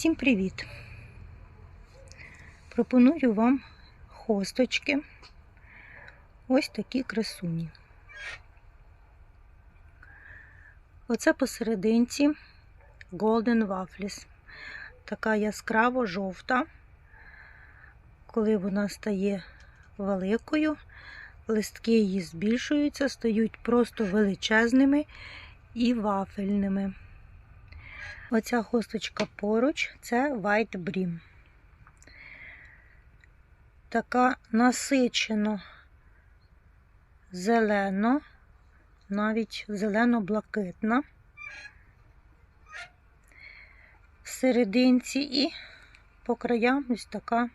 Всім привіт! Пропоную вам хосточки. Ось такі красуні. Оце посерединці Golden Waffles. Така яскраво жовта. Коли вона стає великою, листки її збільшуються, стають просто величезними і вафельними. Оця хосточка поруч це White Brim. Така насичено зелено, навіть зелено-блакитна. В серединці і по краям ось така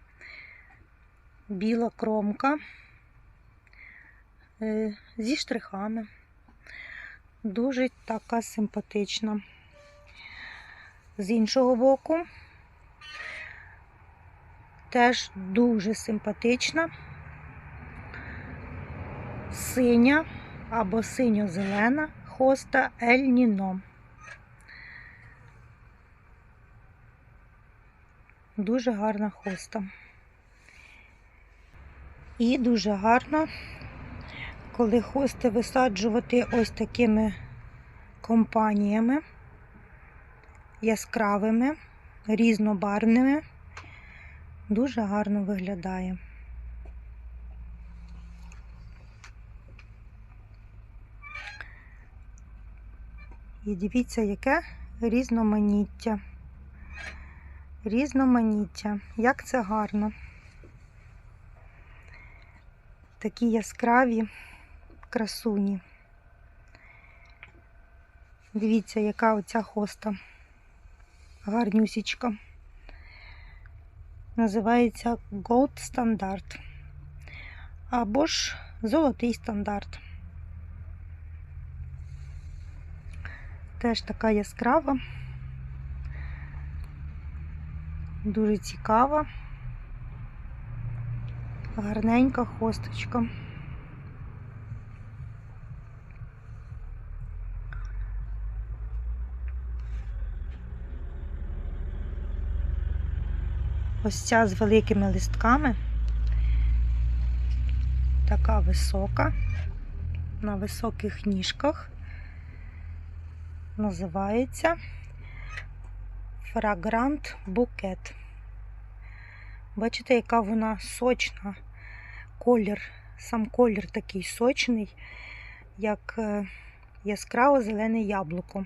біла кромка е, зі штрихами. Дуже така симпатична. З іншого боку, теж дуже симпатична, синя або синьо-зелена хоста Ель Ніно. Дуже гарна хоста. І дуже гарно, коли хости висаджувати ось такими компаніями яскравими, різнобарвними, дуже гарно виглядає. І дивіться, яке різноманіття. Різноманіття. Як це гарно. Такі яскраві красуні. Дивіться, яка оця хоста гарнюсічка. Називається Gold стандарт. Або ж золотий стандарт. Теж така яскрава, дуже цікава, гарненька хосточка. Ось ця з великими листками, така висока, на високих ніжках, називається Фрагрант букет. Бачите, яка вона сочна, колір, сам колір такий сочний, як яскраво зелене яблуко.